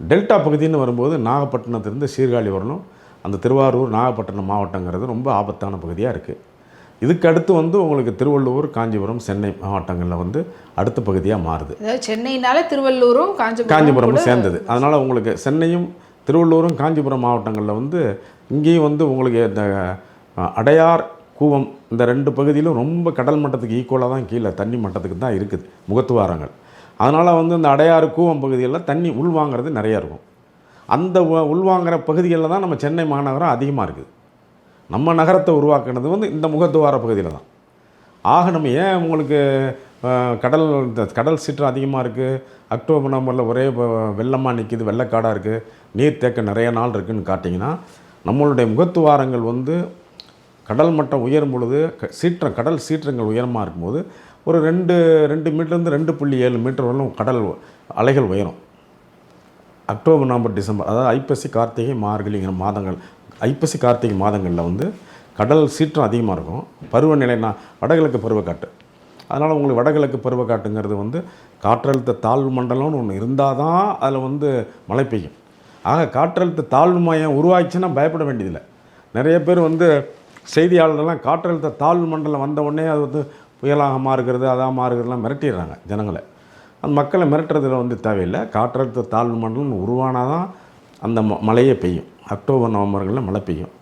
Delta பகுதின்னு வரும்போது நாகப்பட்டினத்திலிருந்து சீர்காழி வரணும். அந்த திருவாரூர் நாகப்பட்டினம் மாவட்டங்கிறது ரொம்ப ஆபத்தான பகுதியாக இருக்குது இதுக்கு அடுத்து வந்து உங்களுக்கு திருவள்ளூர் காஞ்சிபுரம் சென்னை மாவட்டங்களில் வந்து அடுத்த பகுதியாக மாறுது. சென்னைனால திருவள்ளூரும் காஞ்சிபுரம் காஞ்சிபுரமும் சேர்ந்தது. அதனால் உங்களுக்கு சென்னையும் திருவள்ளூரும் காஞ்சிபுரம் மாவட்டங்களில் வந்து இங்கேயும் வந்து உங்களுக்கு இந்த அடையார் கூவம் இந்த ரெண்டு பகுதியிலும் ரொம்ப கடல் மட்டத்துக்கு ஈக்குவலாக தான் கீழே தண்ணி மட்டத்துக்கு தான் இருக்குது முகத்துவாரங்கள். அதனால் வந்து இந்த அடையாறு கூவம் பகுதிகளில் தண்ணி உள்வாங்கிறது நிறையா இருக்கும். அந்த உள்வாங்கிற பகுதிகளில் தான் நம்ம சென்னை மாநகரம் அதிகமாக இருக்குது. நம்ம நகரத்தை உருவாக்குனது வந்து இந்த முகத்துவார பகுதியில் தான். ஆக நம்ம ஏன் உங்களுக்கு கடல் இந்த கடல் சீற்றம் அதிகமாக இருக்குது அக்டோபர் நவம்பரில் ஒரே வெள்ளமாக நிற்கிது வெள்ளக்காடாக இருக்குது நீர் தேக்க நிறைய நாள் இருக்குதுன்னு காட்டிங்கன்னா நம்மளுடைய முகத்துவாரங்கள் வந்து கடல் மட்டம் உயரும் பொழுது க- சீற்றம் கடல் சீற்றங்கள் உயரமாக இருக்கும்போது ஒரு ரெண்டு ரெண்டு மீட்டர்லேருந்து ரெண்டு புள்ளி ஏழு மீட்டர் வரலும் கடல் அலைகள் உயரும். அக்டோபர் நவம்பர் டிசம்பர் அதாவது ஐப்பசி கார்த்திகை மார்கழிங்கிற மாதங்கள் ஐப்பசி கார்த்திகை மாதங்களில் வந்து கடல் சீற்றம் அதிகமாக இருக்கும். பருவநிலைனா வடகிழக்கு பருவக்காட்டு அதனால் உங்களுக்கு வடகிழக்கு பருவக்காட்டுங்கிறது வந்து காற்றழுத்த தாழ்வு மண்டலம்னு ஒன்று இருந்தால் தான் அதில் வந்து மழை பெய்யும். ஆக காற்றழுத்த தாழ்வு மையம் உருவாச்சுன்னா பயப்பட வேண்டியதில்லை. நிறைய பேர் வந்து செய்தியாளர்கள்லாம் காற்றழுத்த தாழ்வு மண்டலம் வந்த உடனே அது வந்து புயலாக மாறுகிறது அதாக மாறுகிறதுலாம் மிரட்டிடுறாங்க ஜனங்களை. அந்த மக்களை மிரட்டுறதுல வந்து தேவையில்லை. காற்றழுத்த தாழ்வு மண்டலம் உருவானால் தான் அந்த ம மழையே பெய்யும். அக்டோபர் நவம்பர்களில் மழை பெய்யும்.